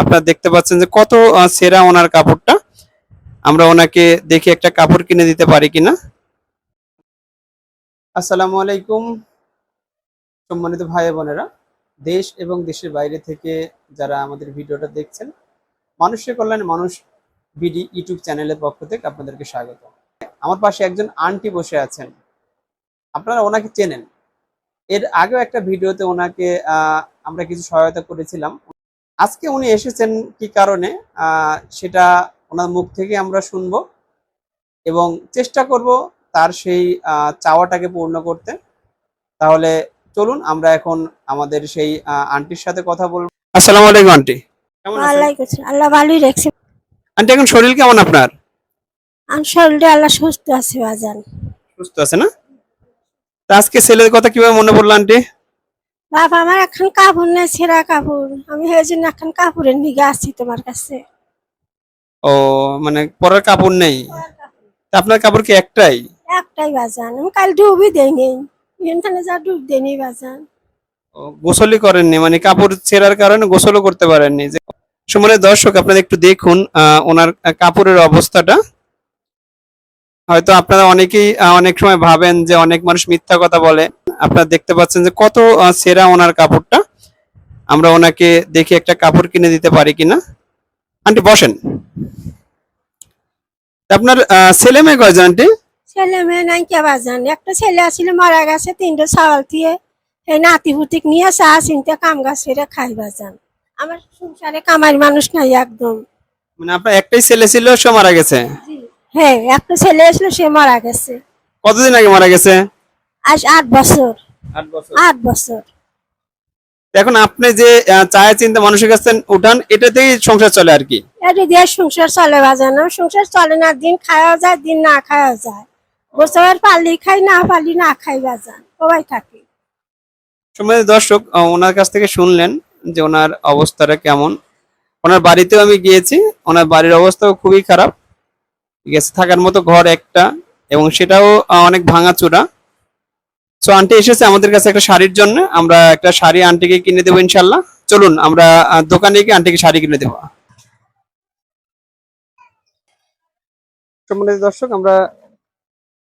আপনারা দেখতে পাচ্ছেন যে কত সেরা ওনার কাপড়টা। আমরা ওনাকে দেখে একটা কাপড় কিনে দিতে পারি কিনা। আসসালামু আলাইকুম, সম্মানিত ভাই বোনেরা। দেশ এবং দেশের বাইরে থেকে যারা আমাদের ভিডিওটা দেখছেন, মানুষের কল্যাণে, মানুষ বিডি ইউটিউব চ্যানেলের পক্ষ থেকে আপনাদেরকে স্বাগত। আমার পাশে একজন আন্টি বসে আছেন। আপনারা ওনাকে চেনেন। এর আগেও একটা ভিডিওতে ওনাকে আমরা কিছু সহায়তা করেছিলাম। আজকে উনি এসেছেন কি কারণে? সেটা ওনার মুখ থেকে আমরা শুনব এবং চেষ্টা করব তার সেই চাওয়াটাকে পূর্ণ করতে। তাহলে চলুন আমরা এখন আমাদের সেই আন্টির সাথে কথা বলব। আসসালামু আলাইকুম আন্টি। কেমন আছেন? আল্লাহ ভালোই রাখছে। আন্টি এখন শরীর কেমন আপনার? আমার শরীরটা আল্লাহ সুস্থ আছে বাজান। সুস্থ আছে না? তা আজকে ছেলের কথা কীভাবে মনে পড়ল আন্টি? বাবা আমার এখন কাপড় নেই ছেঁড়া কাপড়। আমি সেই জন্য এখন কাপড়ের নিগে আসছি তোমার কাছে। ও মানে পরের কাপড় নেই? তা আপনার কাপড় কি একটাই? একটাই বাজান। আমি কাল ডুবই দেয়নি এখানে যা ডুব দেয়নি বাজান। ও, গোসলই করেননি? মানে কাপড় ছেঁড়ার কারণে গোসলও করতে পারেননি? যে সুমনের দর্শক আপনারা একটু দেখুন ওনার কাপড়ের অবস্থাটা। হয়তো আপনারা অনেকেই অনেক সময় ভাবেন যে অনেক মানুষ মিথ্যা কথা বলে। আপনারা দেখতে পাচ্ছেন যে কত সেরা ওনার কাপড়টা। আমরা ওনাকে দেখে একটা কাপড় কিনে দিতে পারি কিনা। আন্টি বসেন। আপনার ছেলে মেয়ে কয়জন আন্টি? ছেলে মেয়ে নাই কে বাজান একটা ছেলে আসলে মারা গেছে তিনটে ছাগল দিয়ে। এই নাতি পুতিক নিয়ে চা চিনতে কাম গাছ ফিরে খাই বাজান আমার সংসারে কামার মানুষ নাই একদম। মানে আপনার একটাই ছেলে ছিল সে মারা গেছে? হ্যাঁ একটা ছেলে আসলো সে মারা গেছে। কতদিন আগে মারা গেছে? আজ আট বছর। আট বছর। আট বছর। এখন আপনি যে আহ, চায় চিন্তা মানুষের কাছে উঠান এটাতেই সংসার চলে আর কি। এটা দিয়ে সংসার চলে বাজানো। সংসার চলে না দিন খাওয়া যায় দিন না খাওয়া যায়। বছরের পালি খাই না পালি না খাই বাজান। সবাই থাকি। সময় দর্শক ওনার কাছ থেকে শুনলেন যে ওনার অবস্থাটা কেমন। ওনার বাড়িতেও আমি গিয়েছি ওনার বাড়ির অবস্থাও খুবই খারাপ। ঠিক আছে থাকার মতো ঘর একটা এবং সেটাও অনেক ভাঙাচোরা। তো আন্টি এসেছে আমাদের কাছে একটা শাড়ির জন্য। আমরা একটা শাড়ি আন্টিকে কিনে দেবো ইনশাল্লাহ চলুন, আমরা দোকানে গিয়ে আন্টিকে শাড়ি কিনে দেবো। সম্মানিত দর্শক, আমরা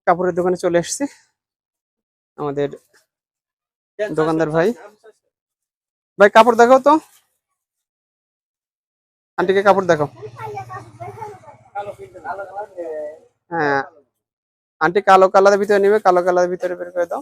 কাপড়ের দোকানে চলে এসেছি। আমাদের দোকানদার ভাই। ভাই, কাপড় দেখাও তো। আন্টিকে কাপড় দেখাও। হ্যাঁ আন্টি কালো কালারের ভিতরে নিবে, কালো কালারের ভিতরে বের করে দাও।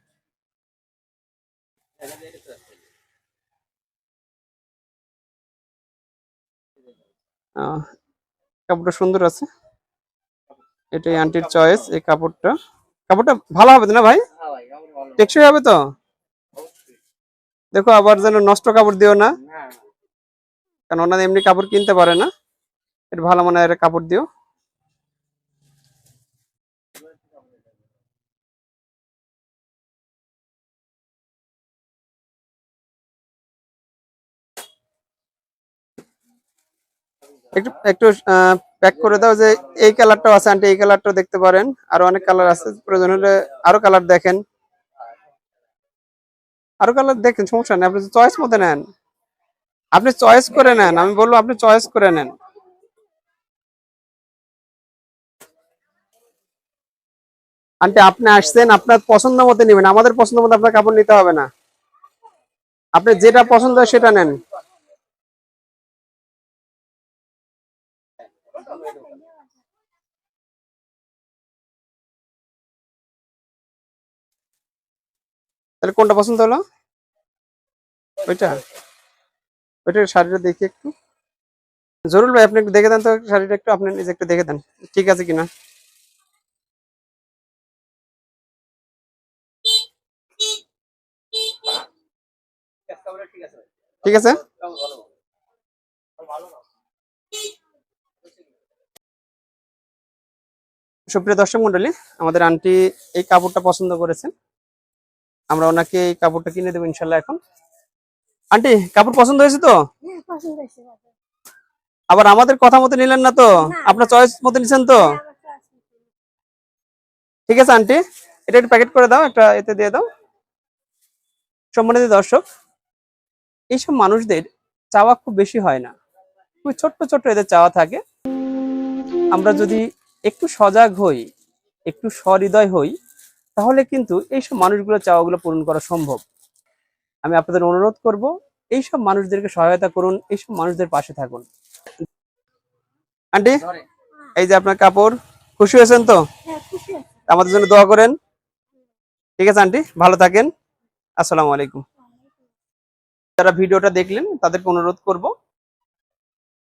কাপড়টা সুন্দর আছে। এটাই আন্টির চয়েস এই কাপড়টা। কাপড়টা ভালো হবে না ভাই? টেকসই হবে তো? দেখো আবার যেন নষ্ট কাপড় দিও না। কারণ ওনারা এমনি কাপড় কিনতে পারে না। এটা ভালো মনে হয় কাপড় দিও। একটু একটু প্যাক করে দাও যে এই কালারটাও আছে আন্টি এই কালারটাও দেখতে পারেন। আরও অনেক কালার আছে, প্রয়োজন হলে আরও কালার দেখেন। আরও কালার দেখেন, সমস্যা নেই, আপনি চয়েস মতো নেন। আপনি চয়েস করে নেন, আমি বলব আপনি চয়েস করে নেন। আন্টি আপনি আসছেন, আপনার পছন্দ মতো নেবেন, আমাদের পছন্দ মতো আপনার কাপড় নিতে হবে না। আপনি যেটা পছন্দ হয় সেটা নেন। তাহলে কোনটা পছন্দ হলো? ওইটা? ওইটার শাড়িটা দেখি একটু। জরুর ভাই, আপনি একটু দেখে দেন তো শাড়িটা একটু, আপনি নিজে একটু দেখে দেন, ঠিক আছে কিনা? ঠিক আছে? সুপ্রিয় দর্শক মন্ডলী, আমাদের আন্টি এই কাপড়টা পছন্দ করেছেন। আমরা ওনাকে এই কাপড়টা কিনে দেবো ইনশাল্লাহ এখন। আন্টি কাপড় পছন্দ হয়েছে তো? হ্যাঁ। আবার আমাদের কথা মতো নিলেন না তো? আপনার চয়েস মতো নিছেন তো? হ্যাঁ। ঠিক আছে আন্টি। এটা একটু প্যাকেট করে দাও একটা এতে দিয়ে দাও। সম্মানিত দর্শক এইসব মানুষদের চাওয়া খুব বেশি হয় না। খুব ছোট্ট ছোট্ট এদের চাওয়া থাকে। আমরা যদি একটু সজাগ হই একটু সহৃদয় হই তাহলে কিন্তু এইসব মানুষগুলো চাওয়াগুলো পূরণ করা সম্ভব। আমি আপনাদের অনুরোধ করব এইসব মানুষদেরকে সহায়তা করুন এইসব মানুষদের পাশে থাকুন। আন্টি এই যে আপনার কাপড় খুশি হয়েছেন তো? হ্যাঁ। আমাদের জন্য দোয়া করেন। ঠিক আছে আন্টি ভালো থাকেন। আসসালামু আলাইকুম। যারা ভিডিওটা দেখলেন তাদেরকে অনুরোধ করব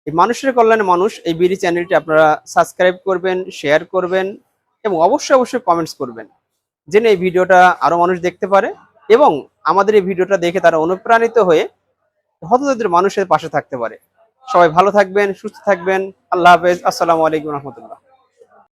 এই মানুষের কল্যাণে মানুষ এই বিডি চ্যানেলটি আপনারা সাবস্ক্রাইব করবেন শেয়ার করবেন এবং অবশ্যই অবশ্যই কমেন্টস করবেন। যেন এই ভিডিওটা আরও মানুষ দেখতে পারে এবং আমাদের এই ভিডিওটা দেখে তারা অনুপ্রাণিত হয়ে হতদরিদ্র মানুষের পাশে থাকতে পারে। সবাই ভালো থাকবেন, সুস্থ থাকবেন। আল্লাহ হাফেজ। আসসালামু আলাইকুম রহমতুল্লাহ।